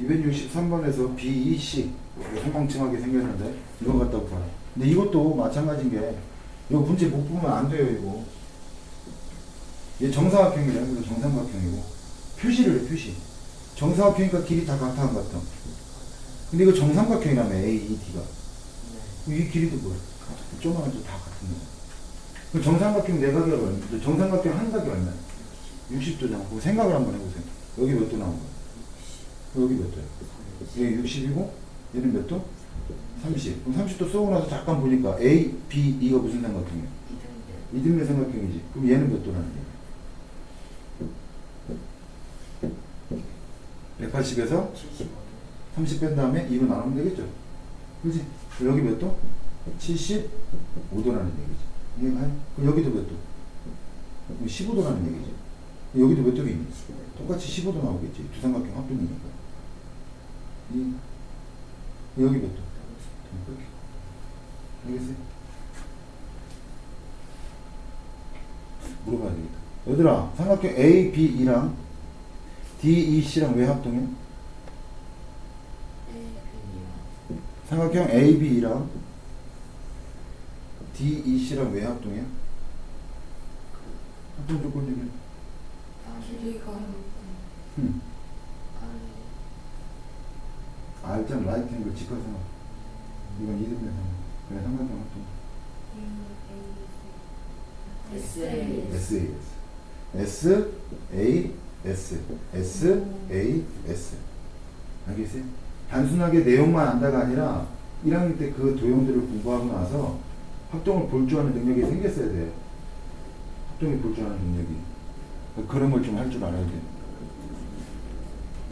263번에서 BEC 성공증하게 생겼는데 이거 갖다고 봐요. 근데 이것도 마찬가지인 게 이거 문제 못 보면 안 돼요 이거. 얘 정사각형이래 그래서 정삼각형이고 표시를 해 표시. 정사각형이니까 길이 다안 같아. 근데 이거 정삼각형이라며 A, E, D가. 이 길이도 뭐야? 조그만 거다 같은 거. 그 정삼각형 내각이 얼마? 정삼각형 한 각이 얼마? 60도잖아. 그거 생각을 한번 해보세요. 여기 몇 도 나온 거야? 여기 몇 도야? 여기 60이고 얘는 몇 도? 30. 그럼 30도 쏘고 나서 잠깐 보니까 A, B, E가 무슨 삼각형이야? 이등변 삼각형이지. 그럼 얘는 몇 도라는 얘기야? 180에서 30 뺀 다음에 2로 나누면 되겠죠? 그지? 여기 몇 도? 75도라는 얘기지. 이해가? 그럼 여기도 몇 도? 그럼 15도라는 얘기지. 여기도 몇 도겠니? 똑같이 15도 나오겠지. 두 삼각형 합동이니까. 이, 여기 몇 도? 알겠어요? 물어봐야 되겠다. 얘들아, 삼각형 A, B, E랑 D, E, C랑 왜 합동해? 삼각형 A, B, E랑 D, E, C랑 왜 합동해? 합동 조건 얘기해. 길이가 음. 라이트 앵글 직각삼각. 이건 이등변. 그래 삼각형 합동. SAS SAS. S A S S A S. 알겠어요? 단순하게 내용만 안다가 아니라 1학년 때 그 도형들을 공부하고 나서 합동을 볼 줄 아는 능력이 생겼어야 돼요. 합동이 볼 줄 아는 능력이. 그런 걸 좀 할 줄 알아야 돼요.